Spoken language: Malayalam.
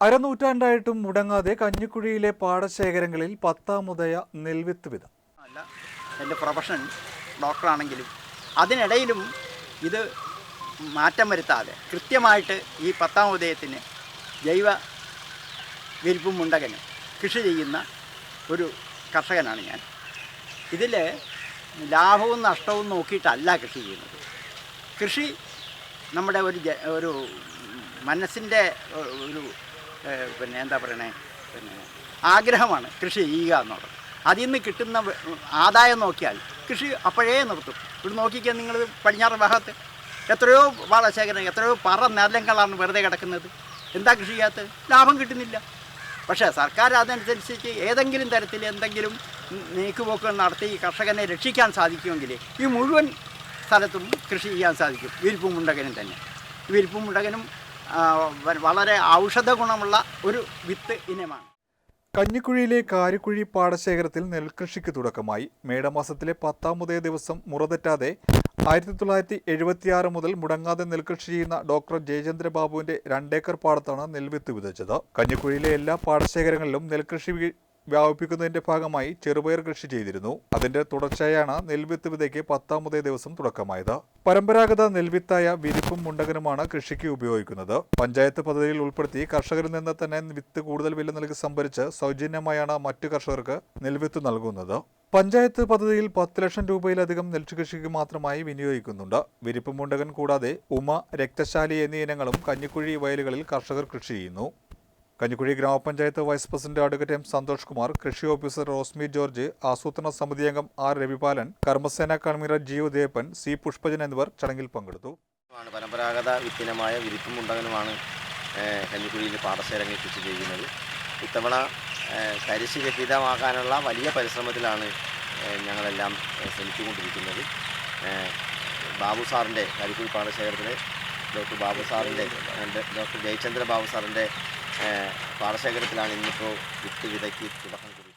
അരനൂറ്റാണ്ടായിട്ടും മുടങ്ങാതെ കഞ്ഞിക്കുഴിയിലെ പാടശേഖരങ്ങളിൽ പത്താമുദയ നെൽവിത്ത് വിധം അല്ല എന്റെ പ്രൊഫഷൻ ഡോക്ടറാണെങ്കിലും അതിനിടയിലും ഇത് മാറ്റം വരുത്താതെ കൃത്യമായിട്ട് ഈ പത്താം ഉദയത്തിന് ജൈവ വിരിപ്പും മുണ്ടകന് കൃഷി ചെയ്യുന്ന ഒരു കർഷകനാണ് ഞാൻ. ഇതിൽ ലാഭവും നഷ്ടവും നോക്കിയിട്ടല്ല കൃഷി ചെയ്യുന്നത്. കൃഷി നമ്മുടെ ഒരു ഒരു മനസ്സിന്റെ ഒരു പിന്നെ എന്താ പറയണേ? പിന്നെ ആഗ്രഹമാണ് കൃഷി ചെയ്യുക എന്നുള്ളത്. അതിൽ നിന്ന് കിട്ടുന്ന ആദായം നോക്കിയാൽ കൃഷി അപ്പോഴേ നിർത്തും. ഇവിടെ നോക്കിക്കാൻ നിങ്ങൾ പടിഞ്ഞാറ് ഭാഗത്ത് എത്രയോ വളശേഖരം എത്രയോ പറ നിലങ്ങളാണ് വെറുതെ കിടക്കുന്നത്. എന്താ കൃഷി ചെയ്യാത്തത്? ലാഭം കിട്ടുന്നില്ല. പക്ഷേ സർക്കാർ അതനുസരിച്ച് ഏതെങ്കിലും തരത്തിൽ എന്തെങ്കിലും നീക്കുപോക്കുകൾ നടത്തി കർഷകനെ രക്ഷിക്കാൻ സാധിക്കുമെങ്കിൽ ഈ മുഴുവൻ സ്ഥലത്തും കൃഷി ചെയ്യാൻ സാധിക്കും. വിരിപ്പും മുണ്ടകനും തന്നെ. വിരിപ്പും മുണ്ടകനും വളരെ ഔഷധ ഗുണമുള്ള ഒരു വിത്ത് ഇനമാണ്. കഞ്ഞിക്കുഴിയിലെ കാരിക്കുഴി പാടശേഖരത്തിൽ നെൽകൃഷിക്ക് തുടക്കമായി. മേടമാസത്തിലെ പത്താമതേ ദിവസം മുറതെറ്റാതെ ആയിരത്തി തൊള്ളായിരത്തി എഴുപത്തിയാറ് മുതൽ മുടങ്ങാതെ നെൽകൃഷി ചെയ്യുന്ന ഡോക്ടർ ജയചന്ദ്ര ബാബുവിന്റെ രണ്ടേക്കർ പാടത്താണ് നെൽവിത്ത് വിതച്ചത്. കഞ്ഞിക്കുഴിയിലെ എല്ലാ പാടശേഖരങ്ങളിലും നെൽകൃഷി വ്യാപിപ്പിക്കുന്നതിന്റെ ഭാഗമായി ചെറുപയർ കൃഷി ചെയ്തിരുന്നു. അതിന്റെ തുടർച്ചയാണ് നെൽവിത്ത് വിതയ്ക്ക് പത്താമതേ ദിവസം തുടക്കമായത്. പരമ്പരാഗത നെൽവിത്തായ വിരിപ്പും മുണ്ടകനുമാണ് കൃഷിക്ക് ഉപയോഗിക്കുന്നത്. പഞ്ചായത്ത് പദ്ധതിയിൽ ഉൾപ്പെടുത്തി കർഷകരിൽ നിന്ന് തന്നെ വിത്ത് കൂടുതൽ വില നൽകി സംഭരിച്ച് സൗജന്യമായാണ് മറ്റു കർഷകർക്ക് നെൽവിത്ത് നൽകുന്നത്. പഞ്ചായത്ത് പദ്ധതിയിൽ പത്ത് ലക്ഷം രൂപയിലധികം നെൽകൃഷിക്ക് മാത്രമായി വിനിയോഗിക്കുന്നുണ്ട്. വിരിപ്പ് മുണ്ടകൻ കൂടാതെ ഉമ രക്തശാലി എന്നീ ഇനങ്ങളും കഞ്ഞിക്കുഴി വയലുകളിൽ കർഷകർ കൃഷി ചെയ്യുന്നു. Kanjikuzhi grama panchayat vice president advocate M Santhosh Kumar കൃഷി ഓഫീസർ റോസ്മി ജോർജ് ആസൂത്രണ സമിതി അംഗം R Ravipalan Karmasena convener G Udayappan C Pushpajan എന്നിവർ ചടങ്ങിൽ പങ്കെടുത്തു. പരമ്പരാഗത വിത്തിനമായ വിരിപ്പും മുണ്ടകനുമാണ് ഏഹ്, കഞ്ഞിക്കുഴിയിൽ പാടശേഖരങ്ങളിൽ കൃഷി ചെയ്യുന്നത്. ഇത്തവണ ഏഹ്, രഹിതമാക്കാനുള്ള വലിയ പരിശ്രമത്തിലാണ് ഞങ്ങളെല്ലാം ശ്രമിച്ചുകൊണ്ടിരിക്കുന്നത്. ബാബു സാറിന്റെ കരിക്കുഴി പാടശേഖരത്തിലെ ഡോക്ടർ ബാബു സാറിന്റെ ഡോക്ടർ ജയചന്ദ്ര ബാബു സാറിന്റെ പാടശേഖരത്തിലാണ് ഇന്നിപ്പോൾ വിത്ത് വിതയ്ക്ക് തുടക്കം